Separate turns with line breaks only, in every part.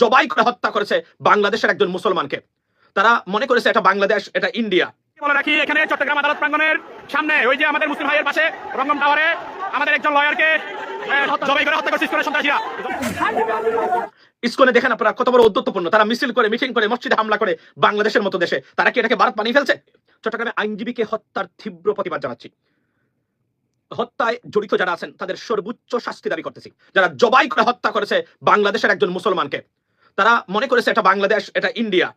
জবাই করে হত্যা করেছে বাংলাদেশের একজন মুসলমানকে। তারা মনে করেছে এটা বাংলাদেশ এটা ইন্ডিয়া।
বলে রাখি? এখানে চট্টগ্রাম আদালত প্রাঙ্গণের সামনে ওই যে আমাদের মুসলিম ভাইয়ের পাশে রঙ্গম টাওয়ারে আমাদের একজন লয়ারকে জবাই করে হত্যা করছে ইস্কনের সন্ত্রাসীরা।
ইস্কনে দেখেন আপনারা কত বড় তারা মিছিল করে মিটিং করে মসজিদে হামলা করে বাংলাদেশের মতো দেশে। তারা কি এটাকে ভারত বানিয়ে ফেলছে? চট্টগ্রামে আইনজীবীকে হত্যার তীব্র প্রতিবাদ জানাচ্ছি। হত্যায় জড়িত যারা আছেন তাদের সর্বোচ্চ শাস্তি দাবি করতেছি। যারা জবাই করে হত্যা করেছে বাংলাদেশের একজন মুসলমানকে। তারা মনে করেছে এটা বাংলাদেশ, এটা ইন্ডিয়া।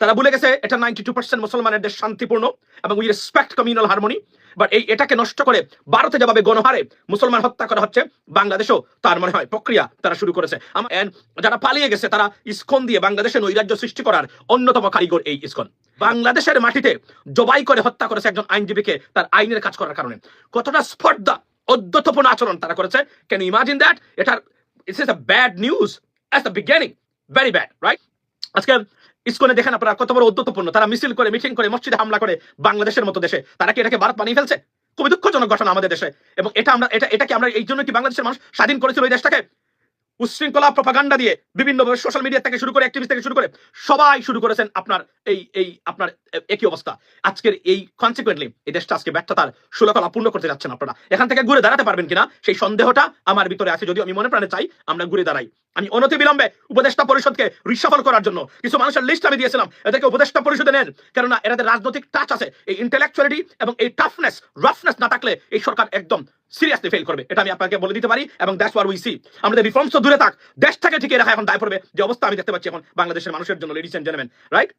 তারা ভুলে গেছে, এটা নাইনটি টু পার্সেন্ট মুসলমানের দেশ শান্তিপূর্ণ এবং we respect communal harmony but এই এটাকে নষ্ট করে ভারতে যেভাবে গণহারে মুসলমান হত্যা করা হচ্ছে, বাংলাদেশেও তার মনে হয় প্রক্রিয়া তারা শুরু করেছে। যারা পালিয়ে গেছে, তারা ইস্কন দিয়ে বাংলাদেশে নৈরাজ্য সৃষ্টি করার অন্যতম কারিগর এই ইস্কন। বাংলাদেশের মাটিতে জবাই করে হত্যা করেছে একজন আইনজীবীকে তার আইনের কাজ করার কারণে। কতটা স্পর্ধা অদ্যতপূর্ণ আচরণ তারা করেছে। ক্যান ইমাজিন দ্যাট এটার it's is a bad news as the beginning very bad right আজকে ইস্কনে দেখেন আপনারা কত বড় উদ্যতপূর্ণ তারা মিছিল করে, মিটিং করে, মসজিদে হামলা করে বাংলাদেশের মতো দেশে। তারা কি এটাকে ভারত বানিয়ে ফেলছে? খুবই দুঃখজনক ঘটনা আমাদের দেশে। এবং এটা আমরা, এটা, এটাকে আমরা এই জন্য কি বাংলাদেশের মানুষ স্বাধীন করেছিল ওই দেশটাকে? উশৃঙ্খলা প্রপাগান্ডা দিয়ে বিভিন্ন সোশ্যাল মিডিয়া থেকে শুরু করে অ্যাক্টিভিস্ট থেকে শুরু করে, সবাই শুরু করেছেন আপনার এই এই, আপনার একই অবস্থা। আজকের এই কনসিকুয়েন্টলি এই দেশটা আজকে ব্যর্থতার সুলকলা পূর্ণ করতে যাচ্ছেন আপনারা। এখান থেকে ঘুরে দাঁড়াতে পারবেন কিনা? সেই সন্দেহটা আমার ভিতরে আছে, যদিও আমি মনে প্রাণে চাই আমরা ঘুরে দাঁড়াই। আমি অনতি বিলম্বে উপদেষ্টা পরিষদকে রিসফল করার জন্য কিছু মানুষের লিস্ট আমি দিয়েছিলাম। এদেরকে উপদেষ্টা পরিষদে নেন। কেননা এরাদের রাজনৈতিক টাচ আছে, এই ইন্টেলেকচুয়ালিটি এবং এই টাফনেস রাফনেস না থাকলে এই সরকার একদম সিরিয়াসলি ফেল করবে। এটা আমি আপনাকে বলে দিতে পারি এবং দ্যাটস ওয়ার উই সি আমাদের রিফর্মস তো দূরে থাক দেশটাকে ঠিকই রাখা এখন দায় পড়বে যে অবস্থা আমি দেখতে পাচ্ছি এখন বাংলাদেশের মানুষের জন্য লেডিস এন্ড জেন্টলম্যান রাইট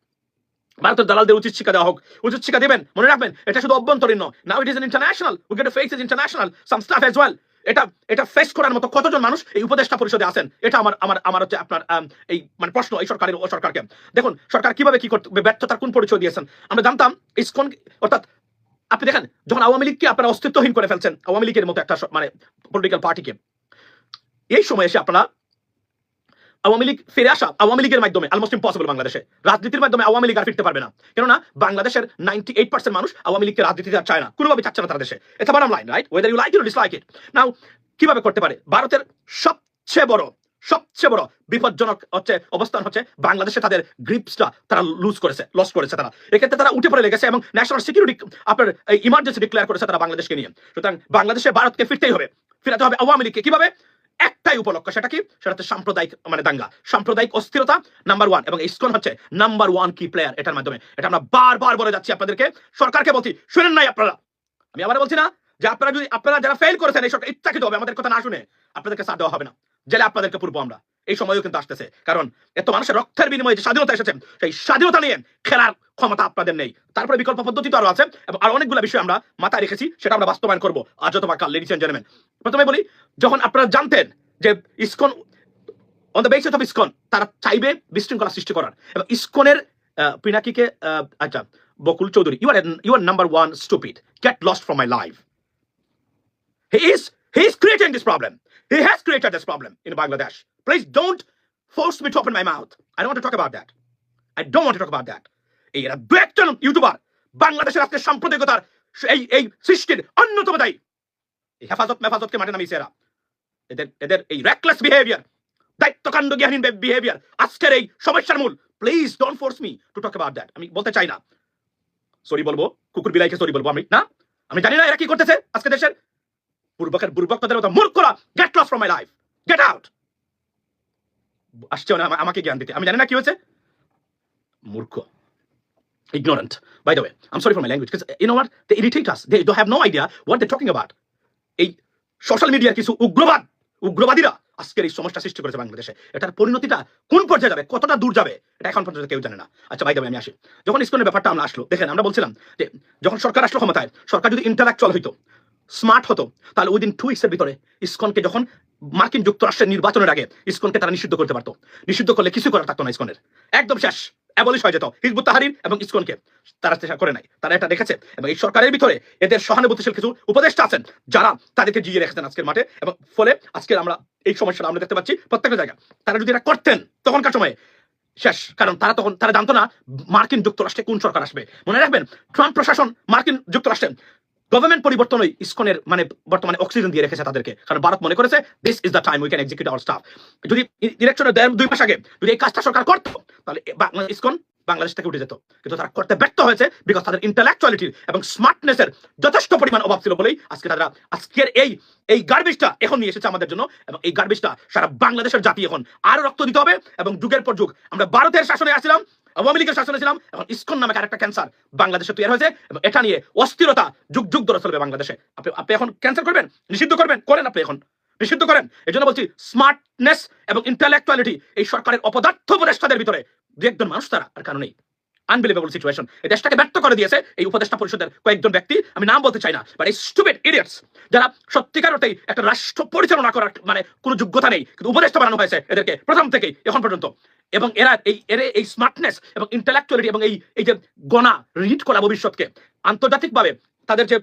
ভারতের দালালদের উচিত শিক্ষা দেওয়া হোক। উচিত শিক্ষা দেবেন, মনে রাখবেন, এটা শুধু অভ্যন্তরীণ now it is international we get face is international some stuff as well এটা এটা ফেস করার মতো কতজন মানুষ এই উপদেষ্টা পরিষদে আছেন? এটা আমার আমার আমার হচ্ছে আপনার এই মানে প্রশ্ন এই সরকারের, ও সরকারকে। দেখুন, সরকার কীভাবে কি করতে ব্যর্থতার কোন পরিচয় দিয়েছেন? আমরা জানতাম ইসকন অর্থাৎ আপনি দেখেন, যখন আওয়ামী লীগকে আপনারা অস্তিত্বহীন করে ফেলছেন, আওয়ামী লীগের মতো একটা মানে পলিটিক্যাল পার্টিকে এই সময় এসে আপনারা আওয়ামী লীগ ফিরে আসা আওয়ামী লীগের মাধ্যমে অলমোস্ট ইম্পসিবল বাংলাদেশে। রাজনীতির মাধ্যমে আওয়ামী লীগ আর ফিরতে পারবে না। কেননা, বাংলাদেশের নাইনটি এইট পার্সেন্ট মানুষ আওয়ামী লীগকে রাজনীতিতে চায় না। কোনোভাবে চাচ্ছে না তার দেশে। এটা বারাম line right whether you like you dislike it now কীভাবে করতে পারে? ভারতের সবচেয়ে বড় সবচেয়ে বড় বিপজ্জনক হচ্ছে, অবস্থান হচ্ছে বাংলাদেশে তাদের গ্রিপসটা তারা লুজ করেছে লস করেছে তারা। এক্ষেত্রে তারা উঠে পড়ে লেগেছে এবং ন্যাশনাল সিকিউরিটি আপনার ইমার্জেন্সি ডিক্লেয়ার করেছে তারা বাংলাদেশকে নিয়ে। সুতরাং বাংলাদেশে ভারতকে ফিরতেই হবে। ফিরাতে হবে আওয়ামী লীগকে। কীভাবে? একটাই উপলক্ষ, সেটা কি? সেটা হচ্ছে সাম্প্রদায়িক মানে দাঙ্গা। সাম্প্রদায়িক অস্থিরতা নাম্বার ওয়ান এবং ইসকন হচ্ছে নাম্বার ওয়ান কি প্লেয়ার এটার মাধ্যমে। এটা আমরা বারবার বলে যাচ্ছি আপনাদেরকে। সরকারকে বলছি, শুনেন নাই আপনারা? আমি আবার বলছি না যে আপনারা যদি, আপনারা যারা ফেল করেছেন এই সরকার ইচ্ছাকৃত হবে, আমাদের কথা না শুনে আপনাদেরকে সাথ দেওয়া হবে না। জেলে আপনাদেরকে পূর্ব আমরা। এই সময়ও কিন্তু আসতেছে। কারণ এত মানুষের রক্তের বিনিময়ে যে স্বাধীনতা এসেছে, সেই স্বাধীনতা নিয়ে খেলার ক্ষমতা আপনাদের নেই। তারপরে বিকল্প পদ্ধতি তো আরও আছে, এবং আরও অনেকগুলো বিষয় আমরা মাথায় রেখেছি, সেটা আমরা বাস্তবায়ন করব। আজ অথবা কাল লেডিস এন্ড প্রথমে বলি, যখন আপনারা জানতেন যে ISKCON on the basis of ISKCON, তারা চাইবে বিশৃঙ্খলা সৃষ্টি করার। এবং ইসকনের পিনাকিকে আচ্ছা Bakul Chowdhury you are you are number one stupid get lost from my life he is he is creating this problem he has created this problem in Bangladesh please don't force me to open my mouth I don't talk about that I don't want to talk about that এই এরা দু YouTuber বাংলাদেশের আজকে সাম্প্রদায়িকতার এই এই সৃষ্টির অন্যতম দায়ী। এই হেফাজত মেফাজতকে মাঠে নামিয়েছে এরা। এদের এদের এই রেকলেস বিহেভিয়ার দায়িত্বকাণ্ড জ্ঞানহীন বিহেভিয়ার আজকের এই সমস্যার মূল। Please don't force me to talk about that আমি বলতে চাই না। সরি বলব, কুকুর বিলাইকে সরি বলব। আমি না? আমি জানি না এরা কি করতেছে আজকে দেশের। পূর্বকের পূর্বকদের মতো মূর্খরা get lost from my life get out আসছে না, আমা- আমাকে জ্ঞান দিতে। আমি জানি না কি হয়েছে। মূর্খ, ignorant. By the way, i'm sorry for my language because you know what? They irritate us. They don't have no idea what they're talking about. এই সোশ্যাল মিডিয়ার কিছু উগ্রবাদ, উগ্রবাদীরা আজকের এই সমস্যা সৃষ্টি করেছে বাংলাদেশে। এটার পরিণতিটা কোন পর্যায়ে যাবে, কতটা দূর যাবে, এটা এখন পর্যন্ত কেউ জানে না। আচ্ছা ভাই আমি আসি। যখন ইসকনের ব্যাপারটা আমরা আসলো, দেখেন, আমরা বলছিলাম যে, যখন সরকার আসলো ক্ষমতায়, সরকার যদি ইন্টালেকচুয়াল হইতো স্মার্ট হতো, তাহলে উইদিন টু উইক্সের ভিতরে ইসকনকে যখন মার্কিন যুক্তরাষ্ট্রের নির্বাচনের আগে ইসকনকে তারা নিষিদ্ধ করতে পারতো। নিষিদ্ধ করলে কিছু করার থাকতো না ইসকনের। একদম শেষ। অ্যাবলিশ হয়ে যেত হিজবুত তাহারির এবং ইসকনকে। তারা চেষ্টা করে নাই। তারা এটা দেখেছে এবং এই সরকারের ভিতরে এদের সহানুভূতিশীল কিছু উপদেষ্টা আছেন যারা তাদেরকে জিয়ে রেখেছেন আজকের মাঠে এবং ফলে আজকের আমরা এই সমস্যাটা আমরা দেখতে পাচ্ছি প্রত্যেকটা জায়গায়। তারা যদি এটা করতেন তখনকার সময়ে শেষ। কারণ তারা তখন, তারা জানতো না মার্কিন যুক্তরাষ্ট্রে কোন সরকার আসবে। মনে রাখবেন, ট্রাম্প প্রশাসন মার্কিন যুক্তরাষ্ট্রে গভর্নমেন্ট পরিবর্তনই ইসকনের মানে বর্তমানে অক্সিজেন দিয়ে রেখেছে তাদেরকে। কারণ ভারত মনে করেছে this is the time we can execute our stuff যদি ইলেকশনের দুই মাস আগে যদি এই কাজটা সরকার করতো, তাহলে ইসকন বাংলাদেশ থেকে উঠে যেত। কিন্তু তারা করতে ব্যর্থ হয়েছে বিকজ তাদের ইন্টালেকচুয়ালিটির এবং স্মার্টনেসের যথেষ্ট পরিমাণ অভাব ছিল বলেই আজকে তারা, আজকের এই এই গার্বেজটা এখন নিয়ে এসেছে আমাদের জন্য এবং এই গার্বেজটা সারা বাংলাদেশের জাতি এখন আরও রক্ত দিতে হবে এবং যুগের পর যুগ আমরা ভারতের শাসনে আসছিলাম আওয়ামী লীগের শাসনে ছিলাম, এখন ইসকন নামে আরেকটা ক্যান্সার বাংলাদেশে তৈরি হয়েছে, এবং এটা নিয়ে অস্থিরতা যুগ যুগ ধরে চলবে বাংলাদেশে। আপনি আপনি এখন ক্যান্সেল করবেন? নিষিদ্ধ করবেন? করেন আপনি এখন। নিষিদ্ধ করেন। এই জন্য বলছি স্মার্টনেস এবং ইন্টালেকচুয়ালিটি এই সরকারের অপদার্থ উপদেষ্টাদের ভিতরে দু একজন মানুষ তারা আর আনবিলিভেবল সিচুয়েশন এই দেশটাকে ব্যর্থ করে দিয়েছে এই উপদেষ্টা পরিষদের কয়েকজন ব্যক্তি। আমি নাম বলতে চাই না বাট এই স্টুপিড ইডিয়টস যারা সত্যিকার অর্থেই একটা রাষ্ট্র পরিচালনা করার মানে কোনো যোগ্যতা নেই, কিন্তু উপদেষ্টা বানানো হয়েছে এদেরকে প্রথম থেকেই, এখন পর্যন্ত। এবং এরা এই, এর এই স্মার্টনেস এবং ইন্টালেকচুয়ালিটি এবং এই এই যে গণা রিড করা ভবিষ্যৎকে আন্তর্জাতিকভাবে তাদের যে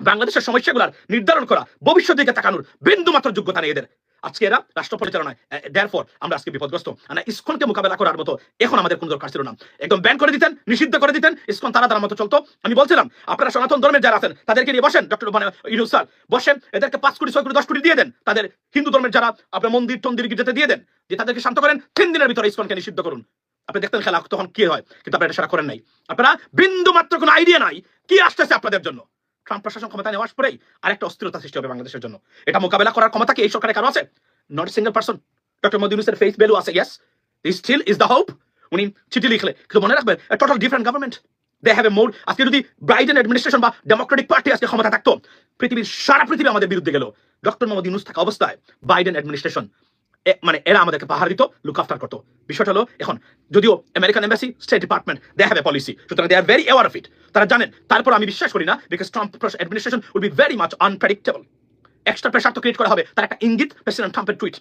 বাংলাদেশের সমস্যাগুলার নির্ধারণ করা ভবিষ্যৎ দিকে তাকানোর বিন্দু মাত্র যোগ্যতা নেই এদের। আজকে এরা রাষ্ট্র পরিচালনায় দেয়ারফর আমরা আজকে বিপদগ্রস্ত। আর ইসকনকে মোকাবেলা করার মতো এখন আমাদের কোনো দরকার ছিল না। একদম ব্যান করে দিতেন, নিষিদ্ধ করে দিতেন, ইসকন তারা তার মতো চলতো। আমি বলছিলাম, আপনারা সনাতন ধর্মের যারা আছেন, তাদেরকে নিয়ে বসেন ডক্টর মানে ইউনুস স্যার, বসেন, এদেরকে পাঁচ কোটি, ছয় কোটি, দশ কোটি দিয়ে দেন। তাদের হিন্দু ধর্মের যারা আপনার মন্দির, টন্দির, গির্জাতে দিয়ে দেন যে তাদেরকে শান্ত করেন, তিন দিনের ভিতরে ইসকনকে নিষিদ্ধ করুন। আপনি দেখতেন খেলা তখন কি হয়, কিন্তু আপনারা এটা সেটা করেন নাই। আপনারা বিন্দু মাত্র কোনো আইডিয়া নাই, কি আসতেছে আপনাদের জন্য? ট্রাম্প প্রশাসন ক্ষমতা নেওয়ার পরেই আরেকটা অস্থিরতা সৃষ্টি হবে বাংলাদেশের জন্য। এটা মোকাবেলা করার ক্ষমতা কি এই সরকারের কারও আছে? Not single person doctor Modi ইউনুসের ফেস ভ্যালু আছে yes still is the hope উনি চিঠি লিখলে। কিন্তু মনে রাখবেন total different government they have a more আজকে যদি ব্রাইডেন অ্যাডমিনিস্ট্রেশন বা ডেমোক্রেটিক পার্টি আজকে ক্ষমতা থাকতো, পৃথিবীর সারা পৃথিবী আমাদের বিরুদ্ধে গেল। ডক্টর মোহাম্মদ ইউনুস থাকা অবস্থায় বাইডেন অ্যাডমিনিস্ট্রেশন মানে এরা আমাদেরকে পাহাড় দিত লুক আফটার করতো। বিষয়টা হলো এখন, যদিও American embassy state department they have a policy সুতরাং they are very aware of it তারা জানেন, তারপর আমি বিশ্বাস করি না because Trump administration will be very much unpredictable extra pressure তো ক্রিয়েট করা হবে, তার একটা ইঙ্গিত প্রেসিডেন্ট ট্রাম্পের টুইট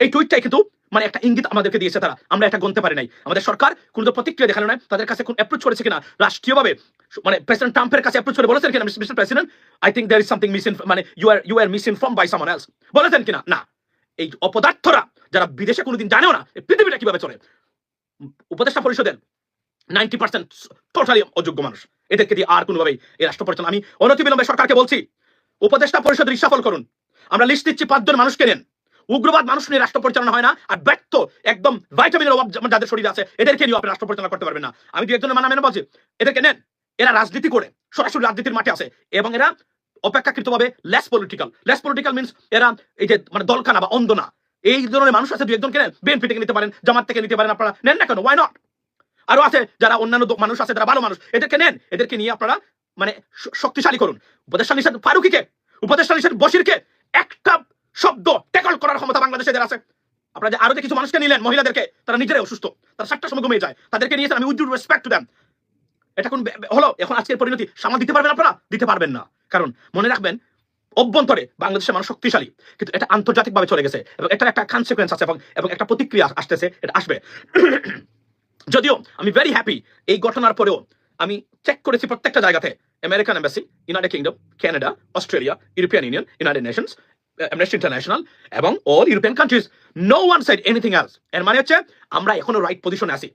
এই টুইটটাই কিন্তু মানে একটা ইঙ্গিত আমাদেরকে দিয়েছে তারা, আমরা এটা গণতে পারি নাই। আমাদের সরকার কোনো তো প্রতিক্রিয়া দেখাল না, তাদের কাছে কোন অ্যাপ্রোচ করেছে কিনা, রাষ্ট্রীয়ভাবে মানে প্রেসিডেন্ট ট্রাম্পের কাছে অ্যাপ্রোচ করে বলেছেন কিনা mister president I think there is something miss মানে you are you are misinform by someone else বলেছেন কিনা? না। এই অপদার্থরা যারা বিদেশে কোনোদিন জানেও না এই পৃথিবীটা কীভাবে চলে। উপদেষ্টা পরিষদের নাইনটি পার্সেন্ট টোটালি অযোগ্য মানুষ। এদেরকে দিয়ে আর কোনোভাবেই এই রাষ্ট্র পরিচালনা আমি অনতিবিলম্বে সরকারকে বলছি, উপদেষ্টা পরিষদ রিসাফল করুন। আমরা লিস্ট দিচ্ছি পাঁচজন মানুষকে নেন উগ্রবাদ মানুষ নিয়ে রাষ্ট্র পরিচালনা হয় না আর ব্যর্থ একদম ভাইটামিনের অভাব যাদের শরীরে আছে, এদেরকে নিয়ে আপনি রাষ্ট্র পরিচালনা করতে পারবেন না। আমি দু একজনের মানা মেনে বলছি, এদেরকে নেন। এরা রাজনীতি করে, সরাসরি রাজনীতির মাঠে আছে এবং এরা অপেক্ষাকৃত ভাবে less political less political means এরা এই যে মানে দলকানা বা অন্ধ না এই ধরনের মানুষ আছে দু একজনকে নেন বিএনপি থেকে নিতে পারেন, জামাত থেকে নিতে পারেন আপনারা। নেন না কেন? ওয়াই নট আরও আছে যারা অন্যান্য মানুষ আছে, যারা ভালো মানুষ, এদেরকে নেন। এদেরকে নিয়ে আপনারা মানে শক্তিশালী করুন। উপদেষ্টা নিষেধ ফারুকিকে, উপদেষ্টা নিষেধ বশিরকে একটা শব্দ ট্যাকল করার ক্ষমতা বাংলাদেশে যারা আছে। আপনারা যে আরও যে কিছু মানুষকে নিলেন, মহিলাদেরকে, তারা নিজেরাই অসুস্থ। তারা সাতটার সময় ঘুমিয়ে যায়। তাদেরকে নিয়েছেন আমি উইথ রেসপেক্ট টু দ্যাম এটা কোন হলো? এখন আজকের পরিণতি সামাল দিতে পারবেন আপনারা? দিতে পারবেন না। কারণ মনে রাখবেন, অভ্যন্তরে বাংলাদেশের মানুষ শক্তিশালী, কিন্তু এটা আন্তর্জাতিকভাবে চলে গেছে এবং এটার একটা কনসিকুয়েন্স আছে এবং একটা প্রতিক্রিয়া আসতেছে, এটা আসবে। যদিও আমি ভেরি হ্যাপি এই ঘটনার পরেও আমি চেক করেছি প্রত্যেকটা জায়গাতে। American embassy United Kingdom Canada Australia European Union United Nations Amnesty International এবং all European countries no one said anything else এর মানে হচ্ছে, আমরা এখনও রাইট পজিশনে আছি।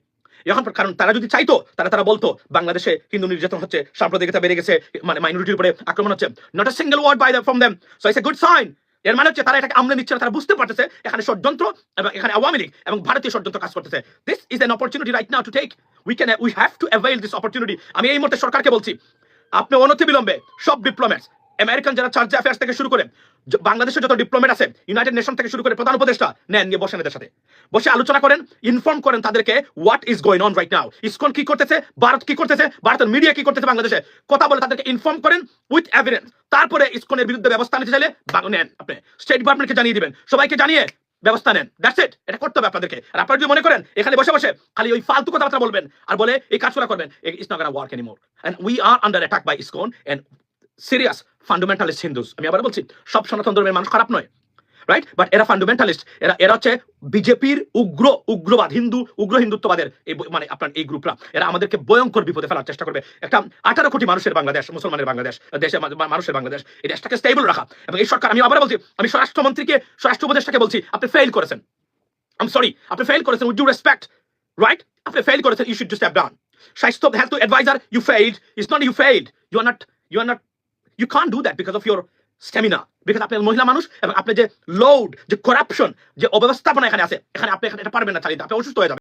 এখন কারণ তারা যদি চাইতো, তারা তারা বলতো, বাংলাদেশে হিন্দু নির্যাতন হচ্ছে, সাম্প্রদায়িকতা বেড়ে গেছে মানে মাইনরিটির উপরে আক্রমণ হচ্ছে। Not a single word by from them so it's a good sign এর মানে হচ্ছে তারা এটাকে আমলে নিচ্ছে তারা বুঝতে পারতেছে এখানে ষড়যন্ত্র এবং এখানে আওয়ামী লীগ এবং ভারতীয় ষড়যন্ত্র কাজ করতেছে। This is an opportunity right now to take we can we have to avail this opportunity আমি এই মুহূর্তে সরকারকে বলছি, আপনি অনতি বিলম্বে সব ডিপ্লোমেটস আমেরিকান যারা চার্জ অ্যাফেয়ার্স থেকে শুরু করে বাংলাদেশের যত ডিপ্লোমেট আছে ইউনাইটেড নেশন থেকে শুরু করে প্রধান উপদেষ্টা, নেন নিয়ে বসেন এদের সাথে। বসে আলোচনা করেন ইনফর্ম করেন তাদেরকে what is going on right now ISKCON কি করতেছে, ভারত কি করতেছে, ভারতের মিডিয়া কি করতেছে বাংলাদেশে। কথা বলে তাদেরকে ইনফর্ম করেন উইথ এভিডেন্স তারপরে ইসকনের বিরুদ্ধে ব্যবস্থা নিতে চাইলে নেন আপনি। স্টেট ডিপার্টমেন্টকে জানিয়ে দিবেন। সবাইকে জানিয়ে ব্যবস্থা নেন। দ্যাটস ইট এটা করতে হবে আপনাদেরকে। আর আপনারা যদি মনে করেন, এখানে বসে বসে খালি ওই ফালতু কথাবার্তা বলবেন আর বলে, এই কাজগুলো করবেন it's not gonna work anymore and we are under attack by ISKCON and serious fundamentalist Hindus আমি আবার বলছি, সব সনাতন ধর্মের মানুষ খারাপ নয় রাইট বাট এরা ফান্ডামেন্টালিস্ট এরা এরা হচ্ছে বিজেপির উগ্র, উগ্রবাদ, হিন্দু, উগ্র হিন্দুত্ববাদের এই মানে আপনার এই গ্রুপরা এরা আমাদেরকে ভয়ঙ্কর বিপদে ফেলার চেষ্টা করবে। একটা আঠারো কোটি মানুষের বাংলাদেশ, মুসলমানের বাংলাদেশ, দেশে মানুষের বাংলাদেশ, এই দেশটাকে স্টেবল রাখা। এবং এই সরকার, আমি আবার বলছি, আমি স্বরাষ্ট্রমন্ত্রীকে, স্বরাষ্ট্র উপদেষ্টাকে বলছি, আপনি ফেল করেছেন। আম সরি আপনি ফেল করেছেন উইথ ডিউ রেসপেক্ট রাইট আপনি ফেল করেছেন you should do step down স্বাস্থ্য health adviser you failed is not you failed you are not you are not you can do that because of your stamina because আপনি মহিলা মানুষ এবং আপনি যে load যে করাপশন যে অব্যবস্থাপনা এখানে আছে, এখানে আপনি এখানে এটা পারবেন না চালিয়ে, আপনি অসুস্থ হয়ে যাবেন।